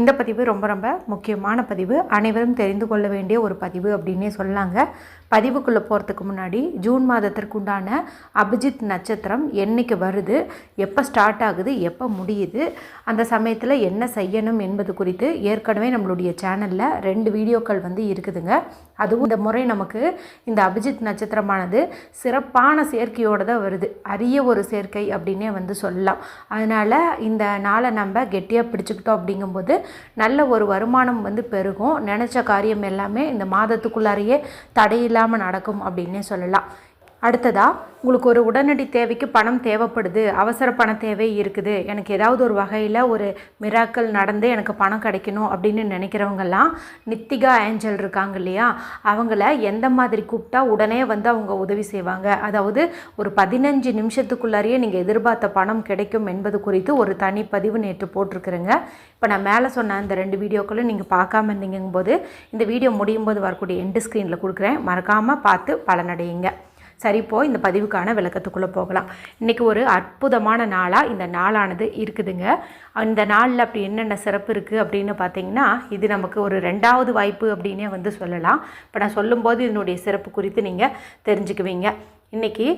இந்த பதிவு ரொம்ப ரொம்ப முக்கியமான பதிவு. அனைவரும் தெரிந்து கொள்ள வேண்டிய ஒரு பதிவு அப்படின்னே சொல்லாங்க. பதிவுக்குள்ளே போகிறதுக்கு முன்னாடி ஜூன் மாதத்திற்குண்டான அபிஜித் நட்சத்திரம் என்றைக்கு வருது எப்போ ஸ்டார்ட் ஆகுது எப்போ முடியுது அந்த சமயத்தில் என்ன செய்யணும் என்பது குறித்து ஏற்கனவே நம்மளுடைய சேனலில் ரெண்டு வீடியோக்கள் வந்து இருக்குதுங்க. அதுவும் இந்த முறை நமக்கு இந்த அபிஜித் நட்சத்திரமானது சிறப்பான சேர்க்கையோடு தான் வருது. அரிய ஒரு சேர்க்கை அப்படின்னே வந்து சொல்லலாம். அதனால் இந்த நாளை நம்ம கெட்டியாக பிடிச்சிக்கிட்டோம் அப்படிங்கும்போது நல்ல ஒரு வருமானம் வந்து பெருகும். நினச்ச காரியம் எல்லாமே இந்த மாதத்துக்குள்ளாரையே தடையில்லாமல் நடக்கும் அப்படின்னே சொல்லலாம். அடுத்ததாக உங்களுக்கு ஒரு உடனடி தேவைக்கு பணம் தேவைப்படுது அவசர பண தேவை இருக்குது எனக்கு ஏதாவது ஒரு வகையில் ஒரு மிராக்கள் நடந்து எனக்கு பணம் கிடைக்கணும் அப்படின்னு நினைக்கிறவங்கெல்லாம் நித்திகா ஏஞ்சல் இருக்காங்க இல்லையா? அவங்கள எந்த மாதிரி கூப்பிட்டா உடனே வந்து அவங்க உதவி செய்வாங்க? அதாவது ஒரு பதினஞ்சு நிமிஷத்துக்குள்ளாரையே நீங்கள் எதிர்பார்த்த பணம் கிடைக்கும் என்பது குறித்து ஒரு தனி பதிவு நேற்று போட்டிருக்கிறேங்க. இப்போ நான் மேலே சொன்ன அந்த ரெண்டு வீடியோக்களும் நீங்கள் பார்க்காம இருந்தீங்கும் போது இந்த வீடியோ முடியும் போது வரக்கூடிய எண்டு ஸ்க்ரீனில் கொடுக்குறேன். மறக்காமல் பார்த்து பலனடையுங்க. சரி இப்போ இந்த பதிவுக்கான விளக்கத்துக்குள்ளே போகலாம். இன்றைக்கி ஒரு அற்புதமான நாளாக இந்த நாளானது இருக்குதுங்க. இந்த நாளில் அப்படி என்னென்ன சிறப்பு இருக்குது அப்படின்னு பார்த்தீங்கன்னா இது நமக்கு ஒரு ரெண்டாவது வாய்ப்பு அப்படின்னே வந்து சொல்லலாம். இப்போ நான் சொல்லும்போது இதனுடைய சிறப்பு குறித்து நீங்கள் தெரிஞ்சுக்குவீங்க. இன்றைக்கி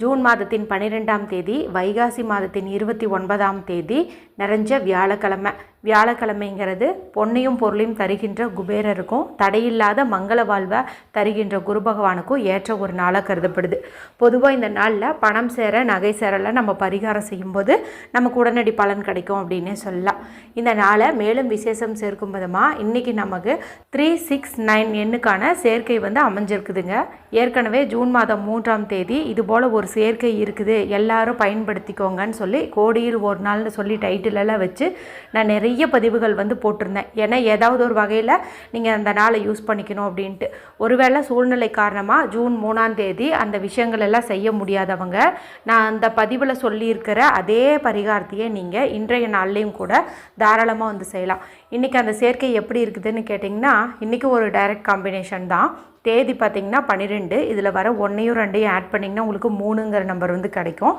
ஜூன் மாதத்தின் பன்னிரெண்டாம் தேதி வைகாசி மாதத்தின் இருபத்தி ஒன்பதாம் தேதி நிறைஞ்ச வியாழக்கிழமை. வியாழக்கிழமைங்கிறது பொன்னையும் பொருளையும் தருகின்ற குபேரருக்கும் தடையில்லாத மங்கள வாழ்வை தருகின்ற குரு பகவானுக்கும் ஏற்ற ஒரு நாளாக கருதப்படுது. பொதுவாக இந்த நாளில் பணம் சேர நகை சேரலாம் நம்ம பரிகாரம் செய்யும்போது நமக்கு உடனடி பலன் கிடைக்கும் அப்படின்னே சொல்லலாம். இந்த நாளை மேலும் விசேஷம் சேர்க்கும் விதமாக இன்றைக்கி நமக்கு த்ரீ சிக்ஸ் நைன் எண்ணுக்கான சேர்க்கை வந்து அமைஞ்சிருக்குதுங்க. ஏற்கனவே ஜூன் மாதம் மூன்றாம் தேதி இது போல் ஒரு சேர்க்கை இருக்குது எல்லாரும் பயன்படுத்திக்கோங்கன்னு சொல்லி கோடியில் ஒரு நாள்னு சொல்லி டைட்டிலெல்லாம் வச்சு நான் நிறைய பதிவுகள் வந்து போட்டிருந்தேன். ஏன்னா ஏதாவது ஒரு வகையில் நீங்கள் அந்த நாளை யூஸ் பண்ணிக்கணும் அப்படின்ட்டு. ஒருவேளை சூழ்நிலை காரணமாக ஜூன் மூணாம் தேதி அந்த விஷயங்கள் எல்லாம் செய்ய முடியாதவங்க நான் அந்த பதிவில் சொல்லியிருக்கிற அதே பரிகாரத்தையே நீங்கள் இன்றைய நாள்லேயும் கூட தாராளமாக வந்து செய்யலாம். இன்றைக்கி அந்த சேர்க்கை எப்படி இருக்குதுன்னு கேட்டிங்கன்னா இன்றைக்கி ஒரு டைரக்ட் காம்பினேஷன் தான். தேதி பார்த்திங்கன்னா பன்னிரெண்டு. இதில் வர ஒன்றையும் ரெண்டையும் ஆட் பண்ணிங்கன்னா உங்களுக்கு மூணுங்கிற நம்பர் வந்து கிடைக்கும்.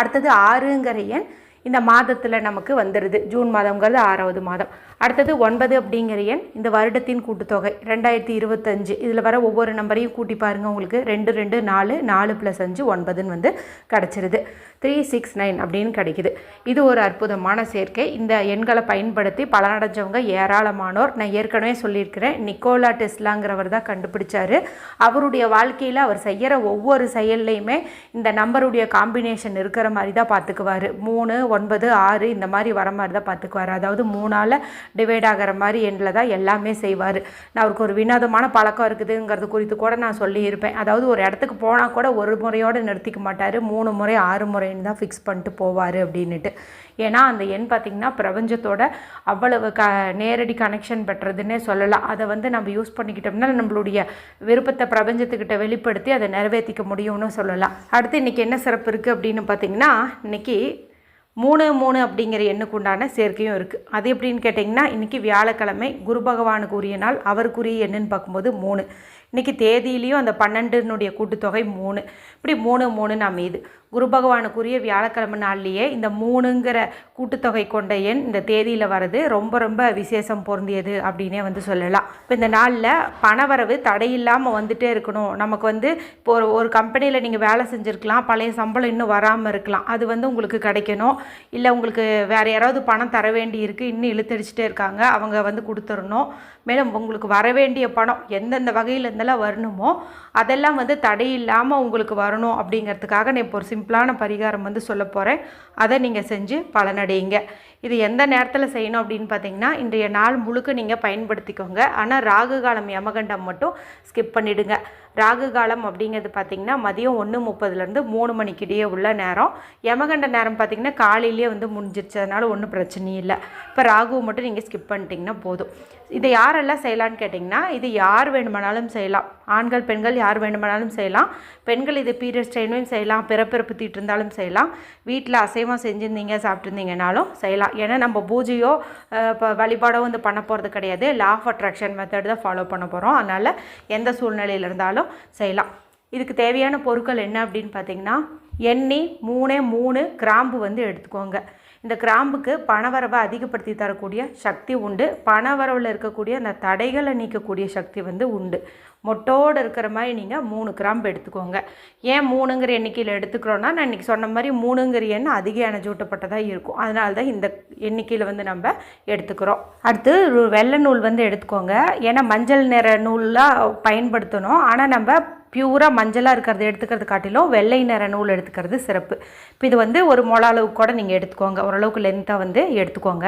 அடுத்தது ஆறுங்கிற எண் இந்த மாதத்தில் நமக்கு வந்துடுது ஜூன் மாதங்கிறது ஆறாவது மாதம். அடுத்தது ஒன்பது அப்படிங்கிற எண் இந்த வருடத்தின் கூட்டுத்தொகை ரெண்டாயிரத்தி இருபத்தஞ்சு. இதில் வர ஒவ்வொரு நம்பரையும் கூட்டி பாருங்கள் உங்களுக்கு ரெண்டு ரெண்டு நாலு நாலு ப்ளஸ் அஞ்சு ஒன்பதுன்னு வந்து கிடச்சிருது. த்ரீ சிக்ஸ் நைன் அப்படின்னு கிடைக்குது. இது ஒரு அற்புதமான சேர்க்கை. இந்த எண்களை பயன்படுத்தி பலனடைஞ்சவங்க ஏராளமானோர். நான் ஏற்கனவே சொல்லியிருக்கிறேன் நிக்கோலா டெஸ்லாங்கிறவர் தான் கண்டுபிடிச்சார். அவருடைய வாழ்க்கையில் அவர் செய்கிற ஒவ்வொரு செயல்லையுமே இந்த நம்பருடைய காம்பினேஷன் இருக்கிற மாதிரி தான் பார்த்துக்குவார். மூணு ஒன்பது ஆறு இந்த மாதிரி வர மாதிரி தான் பார்த்துக்குவார். அதாவது மூணால் டிவைட் ஆகிற மாதிரி எண்ணில் தான் எல்லாமே செய்வார். நான் அவருக்கு ஒரு வினோதமான பழக்கம் இருக்குதுங்கிறது குறித்து கூட நான் சொல்லியிருப்பேன். அதாவது ஒரு இடத்துக்கு போனால் கூட ஒரு முறையோடு நிறுத்திக்க மாட்டார். மூணு முறை ஆறு முறைன்னு தான் ஃபிக்ஸ் பண்ணிட்டு போவார் அப்படின்ட்டு ஏன்னா அந்த எண் பார்த்திங்கன்னா பிரபஞ்சத்தோட அவ்வளவு க நேரடி கனெக்ஷன் பெற்றதுன்னே சொல்லலாம். அதை வந்து நம்ம யூஸ் பண்ணிக்கிட்டோம்னா நம்மளுடைய விருப்பத்தை பிரபஞ்சத்துக்கிட்ட வெளிப்படுத்தி அதை நிறைவேற்றிக்க முடியும்னு சொல்லலாம். அடுத்து இன்றைக்கி என்ன சிறப்பு இருக்குது அப்படின்னு பார்த்திங்கன்னா இன்றைக்கி மூணு மூணு அப்படிங்கிற எண்ணுக்கு உண்டான சேர்க்கையும் இருக்குது அது எப்படின்னு கேட்டிங்கன்னா இன்றைக்கி வியாழக்கிழமை குரு பகவானுக்கு உரிய நாள் அவருக்குரிய எண்ணுன்னு பார்க்கும்போது மூணு. இன்றைக்கி தேதியிலையும் அந்த பன்னெண்டுனுடைய கூட்டுத்தொகை மூணு. இப்படி மூணு மூணுன்னு அமையுது குரு பகவானுக்குரிய வியாழக்கிழமை நாள்லேயே இந்த மூணுங்கிற கூட்டுத்தொகை கொண்ட எண் இந்த தேதியில் வர்றது ரொம்ப ரொம்ப விசேஷம் பொருந்தியது அப்படின்னே வந்து சொல்லலாம். இப்போ இந்த நாளில் பணவரவு தடையில்லாமல் வந்துட்டே இருக்கணும். நமக்கு வந்து இப்போ ஒரு ஒரு கம்பெனியில் நீங்கள் வேலை செஞ்சுருக்கலாம். பழைய சம்பளம் இன்னும் வராமல் இருக்கலாம். அது வந்து உங்களுக்கு கிடைக்கணும். இல்லை உங்களுக்கு வேறு யாராவது பணம் தர வேண்டி இருக்குது இன்னும் இழுத்தடிச்சிட்டே இருக்காங்க. அவங்க வந்து கொடுத்துடணும் மேலும் உங்களுக்கு வர வேண்டிய பணம் எந்தெந்த வகையில் எதெல்லாம் வரணுமோ அதெல்லாம் வந்து தடை இல்லாமல் உங்களுக்கு வரணும் அப்படிங்கிறதுக்காக நான் இப்போ ஒரு சிம்பிளான பரிகாரம் வந்து சொல்ல போகிறேன் அதை நீங்கள் செஞ்சு பலனடையுங்க. இது எந்த நேரத்தில் செய்யணும் அப்படின்னு பார்த்தீங்கன்னா இன்றைய நாள் முழுக்க நீங்கள் பயன்படுத்திக்கோங்க. ஆனால் ராகு காலம் யமகண்டம் மட்டும் ஸ்கிப் பண்ணிவிடுங்க ராகு காலம் அப்படிங்கிறது பார்த்திங்கன்னா மதியம் ஒன்று முப்பதுலேருந்து மூணு மணிக்கிடையே உள்ள நேரம். யமகண்ட நேரம் பார்த்திங்கன்னா காலையிலேயே வந்து முடிஞ்சிருச்சு. அதனால் ஒன்றும் பிரச்சனையும் இல்லை. இப்போ ராகுவை மட்டும் நீங்கள் ஸ்கிப் பண்ணிட்டீங்கன்னா போதும். இதை யாரெல்லாம் செய்யலான்னு கேட்டிங்கன்னா இது யார் வேணுமானாலும் செய்யலாம் செய்யலாம். ஆண்கள் பெண்கள் யார் வேண்டுமானாலும் செய்யலாம். பெண்கள் இது பீரியட்ஸ் டைம்லையும் செய்யலாம். பிறப்பிறப்பு தீட்டு இருந்தாலும் செய்யலாம். வீட்டில் அசைவம் செஞ்சுருந்தீங்க சாப்பிட்ருந்தீங்கனாலும் செய்யலாம். ஏன்னா நம்ம பூஜையோ இப்போ வழிபாடோ வந்து பண்ண போகிறது கிடையாது. லா ஆஃப் அட்ராக்ஷன் மெத்தட் தான் ஃபாலோ பண்ண போகிறோம் அதனால் எந்த சூழ்நிலையில் இருந்தாலும் செய்யலாம். இதுக்கு தேவையான பொருட்கள் என்ன அப்படின்னு பார்த்தீங்கன்னா எண்ணெய் மூணே மூணு கிராம்பு வந்து எடுத்துக்கோங்க. இந்த கிராம்புக்கு பணவரவை அதிகப்படுத்தி தரக்கூடிய சக்தி உண்டு. பணவரவில் இருக்கக்கூடிய அந்த தடைகளை நீக்கக்கூடிய சக்தி வந்து உண்டு. மொட்டோடு இருக்கிற மாதிரி நீங்கள் மூணு கிராம்பு எடுத்துக்கோங்க. ஏன் மூணுங்கிற எண்ணிக்கையில் எடுத்துக்கிறோன்னா நான் இன்றைக்கி சொன்ன மாதிரி மூணுங்கிற எண் அதிக எண்ணெய் இருக்கும். அதனால தான் இந்த எண்ணிக்கையில் வந்து நம்ம எடுத்துக்கிறோம். அடுத்து வெள்ளை நூல் வந்து எடுத்துக்கோங்க. ஏன்னா மஞ்சள் நிற நூல்லாம் பயன்படுத்தணும். ஆனால் நம்ம பியூராக மஞ்சளாக இருக்கிறத எடுத்துக்கிறது காட்டிலும் வெள்ளை நிற நூல் எடுத்துக்கிறது சிறப்பு. இப்போ இது வந்து ஒரு முள அளவுக்கு கூட நீங்கள் எடுத்துக்கோங்க. ஓரளவுக்கு லென்த்தாக வந்து எடுத்துக்கோங்க.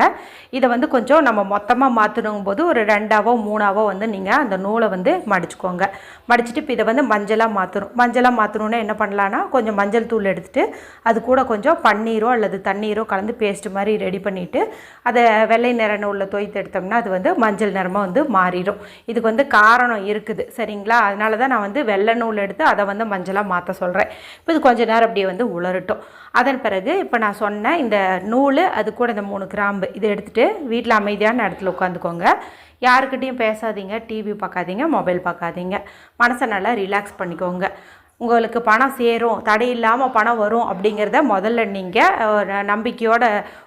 இதை வந்து கொஞ்சம் நம்ம மொத்தமாக மாற்றணுங்கும் போது ஒரு ரெண்டாவோ மூணாவோ வந்து நீங்கள் அந்த நூலை வந்து மடிச்சுக்கோங்க. மடிச்சுட்டு இப்போ இதை வந்து மஞ்சளாக மாற்றணும் மஞ்சளாக மாற்றணுன்னா என்ன பண்ணலான்னா கொஞ்சம் மஞ்சள் தூள் எடுத்துகிட்டு அது கூட கொஞ்சம் பன்னீரோ அல்லது தண்ணீரோ கலந்து பேஸ்ட் மாதிரி ரெடி பண்ணிவிட்டு அதை வெள்ளை நிற நூலில் தோய்த்து எடுத்தோம்னா அது வந்து மஞ்சள் நிறமாக வந்து மாறிடும். இதுக்கு வந்து காரணம் இருக்குது. சரிங்களா? அதனால தான் நான் வந்து வெள்ளை நூல் எடுத்து அதை வந்து மஞ்சளாக மாற்ற சொல்கிறேன் இப்போ இது கொஞ்ச நேரம் அப்படியே வந்து உலரட்டும். அதன் பிறகு இப்போ நான் சொன்ன இந்த நூல் அது கூட இந்த மூணு கிராம்பு இதை எடுத்துகிட்டு வீட்டில் அமைதியான இடத்துல உட்காந்துக்கோங்க. யாருக்கிட்டேயும் பேசாதீங்க டிவி பார்க்காதீங்க மொபைல் பார்க்காதீங்க. மனசை நல்லா ரிலாக்ஸ் பண்ணிக்கோங்க. உங்களுக்கு பணம் சேரும் தடை இல்லாமல் பணம் வரும் அப்படிங்கிறத முதல்ல நீங்கள் நம்பிக்கையோட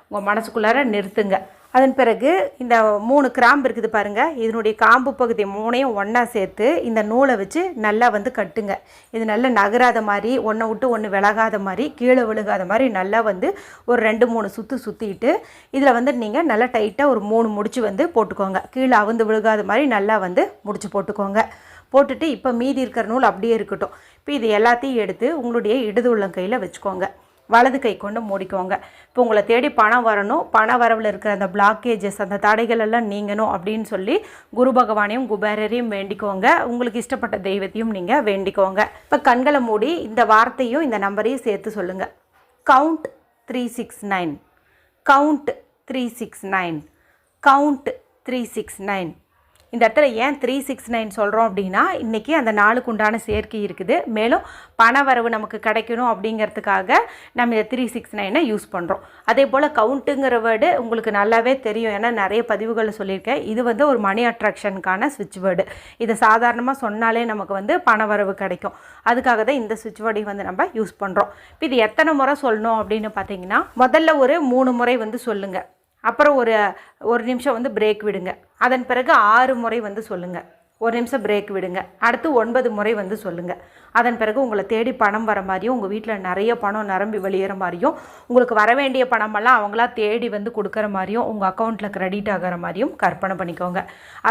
உங்கள் மனசுக்குள்ளார நிறுத்துங்க. அதன் பிறகு இந்த மூணு கிராம்பு இருக்குது பாருங்கள் இதனுடைய காம்பு பகுதி மூணையும் ஒன்றா சேர்த்து இந்த நூலை வச்சு நல்லா வந்து கட்டுங்க. இது நல்லா நகராத மாதிரி ஒன்றை விட்டு ஒன்று விலகாத மாதிரி கீழே விழுகாத மாதிரி நல்லா வந்து ஒரு ரெண்டு மூணு சுற்று சுற்றிட்டு இதில் வந்து நீங்கள் நல்லா டைட்டாக ஒரு மூணு முடிச்சு வந்து போட்டுக்கோங்க. கீழே அவுந்து விழுகாத மாதிரி நல்லா வந்து முடிச்சு போட்டுக்கோங்க. போட்டுட்டு இப்போ மீதி இருக்கிற நூல் அப்படியே இருக்கட்டும். இப்போ இது எல்லாத்தையும் எடுத்து உங்களுடைய இடது உள்ளங்கையில் வச்சுக்கோங்க. வலது கை கொண்டு மூடிக்கோங்க. இப்போ உங்களை தேடி பணம் வரணும். பண வரவில் இருக்கிற அந்த பிளாக்கேஜஸ் அந்த தடைகள் எல்லாம் நீங்கணும் அப்படின்னு சொல்லி குரு பகவானையும் குபேரரையும் வேண்டிக்கோங்க. உங்களுக்கு இஷ்டப்பட்ட தெய்வத்தையும் நீங்கள் வேண்டிக்கோங்க. இப்போ கண்களை மூடி இந்த வார்த்தையும் இந்த நம்பரையும் சேர்த்து சொல்லுங்கள் count three six nine count three six nine count three six nine இந்த இடத்துல ஏன் த்ரீ சிக்ஸ் நைன் சொல்கிறோம் அப்படின்னா இன்றைக்கி அந்த நாளுக்கு உண்டான சேர்க்கை இருக்குது. மேலும் பண வரவு நமக்கு கிடைக்கணும் அப்படிங்கிறதுக்காக நம்ம இந்த த்ரீ சிக்ஸ் நைனை யூஸ் பண்ணுறோம் அதே போல் கவுண்ட்டுங்கிற வேர்டு உங்களுக்கு நல்லாவே தெரியும். ஏன்னா நிறைய பதிவுகளில் சொல்லியிருக்கேன். இது வந்து ஒரு மணி அட்ராக்ஷனுக்கான சுவிட்ச் வேர்டு இதை சாதாரணமாக சொன்னாலே நமக்கு வந்து பண வரவு கிடைக்கும். அதுக்காக தான் இந்த சுவிட்ச் வேர்டை வந்து நம்ம யூஸ் பண்ணுறோம் இப்போ இது எத்தனை முறை சொல்லணும் அப்படின்னு பார்த்தீங்கன்னா முதல்ல ஒரு மூணு முறை வந்து சொல்லுங்கள் அப்புறம் ஒரு ஒரு நிமிஷம் வந்து பிரேக் விடுங்க. அதன் பிறகு ஆறு முறை வந்து சொல்லுங்கள் ஒரு நிமிஷம் பிரேக் விடுங்க. அடுத்து ஒன்பது முறை வந்து சொல்லுங்கள் அதன் பிறகு உங்களை தேடி பணம் வர மாதிரியும் உங்கள் வீட்டில் நிறைய பணம் நிரம்பி வெளியேற மாதிரியும் உங்களுக்கு வர வேண்டிய பணமெல்லாம் அவங்களா தேடி வந்து கொடுக்குற மாதிரியும் உங்கள் அக்கௌண்ட்டில் கிரெடிட் ஆகிற மாதிரியும் கற்பனை பண்ணிக்கோங்க.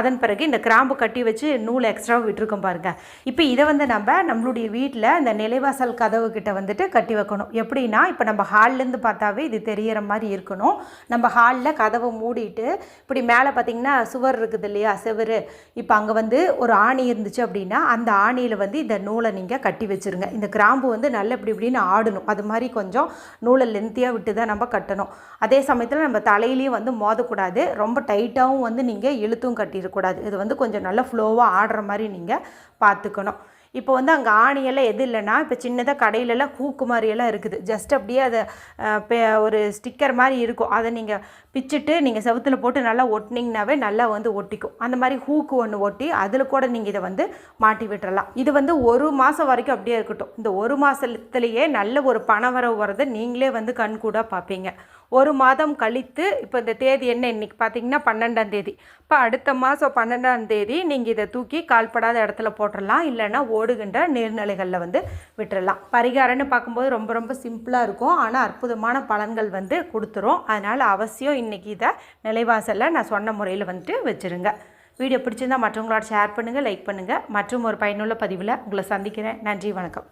அதன் பிறகு இந்த கிராம்பு கட்டி வச்சு நூல் எக்ஸ்ட்ரா விட்டுருக்கோம் பாருங்கள் இப்போ இதை வந்து நம்ம நம்மளுடைய வீட்டில் இந்த நிலைவாசல் கதவு கிட்ட வந்துட்டு கட்டி வைக்கணும். எப்படின்னா இப்போ நம்ம ஹால்லேருந்து பார்த்தாவே இது தெரிகிற மாதிரி இருக்கணும். நம்ம ஹாலில் கதவை மூடிட்டு இப்படி மேலே பார்த்தீங்கன்னா சுவர் இருக்குது இல்லையா? செவரு. இப்போ அங்கே வந்து ஒரு ஆணி இருந்துச்சு அப்படின்னா அந்த ஆணியில் வந்து இந்த நூலை நீங்கள் கட்டி வச்சுருங்க. இந்த கிராம்பு வந்து நல்ல இப்படி இப்படின்னு ஆடணும். அது மாதிரி கொஞ்சம் நூலை லென்த்தியாக விட்டு தான் நம்ம கட்டணும். அதே சமயத்தில் நம்ம தலையிலையும் வந்து மோதக்கூடாது. ரொம்ப டைட்டாகவும் வந்து நீங்கள் இழுத்தும் கட்டிடக்கூடாது. இது வந்து கொஞ்சம் நல்ல ஃப்ளோவாக ஆடுற மாதிரி நீங்கள் பார்த்துக்கணும் இப்போ வந்து அங்கே ஆணியெல்லாம் எது இல்லைன்னா இப்போ சின்னதாக கடையிலலாம் ஹூக்கு மாதிரியெல்லாம் இருக்குது. ஜஸ்ட் அப்படியே அதை ஒரு ஸ்டிக்கர் மாதிரி இருக்கும். அதை நீங்கள் பிச்சுட்டு நீங்கள் செவுத்துல போட்டு நல்லா ஒட்டினீங்கனாவே நல்லா வந்து ஒட்டிக்கும். அந்த மாதிரி ஹூக்கு ஒன்று ஒட்டி அதில் கூட நீங்கள் இதை வந்து மாட்டி விட்டுறலாம். இது வந்து ஒரு மாதம் வரைக்கும் அப்படியே இருக்கட்டும். இந்த ஒரு மாதத்துலேயே நல்ல ஒரு பணவரவு வரதை நீங்களே வந்து கண் பார்ப்பீங்க. ஒரு மாதம் கழித்து இப்போ இந்த தேதி என்ன? இன்றைக்கி பார்த்தீங்கன்னா பன்னெண்டாம் தேதி. இப்போ அடுத்த மாதம் பன்னெண்டாம் தேதி நீங்கள் இதை தூக்கி கால்படாத இடத்துல போட்டுடலாம் இல்லைன்னா ஓடுகின்ற நீர்நிலைகளில் வந்து விட்டுறலாம். பரிகாரம்னு பார்க்கும்போது ரொம்ப ரொம்ப சிம்பிளாக இருக்கும். ஆனால் அற்புதமான பலன்கள் வந்து கொடுத்துரும். அதனால் அவசியம் இன்றைக்கி இதை நிலைவாசலில் நான் சொன்ன முறையில் வந்துட்டு வச்சுருங்க. வீடியோ பிடிச்சிருந்தா மற்றவங்களோட ஷேர் பண்ணுங்கள் லைக் பண்ணுங்கள் மற்றும் ஒரு பயனுள்ள பதிவில் உங்களை சந்திக்கிறேன். நன்றி வணக்கம்.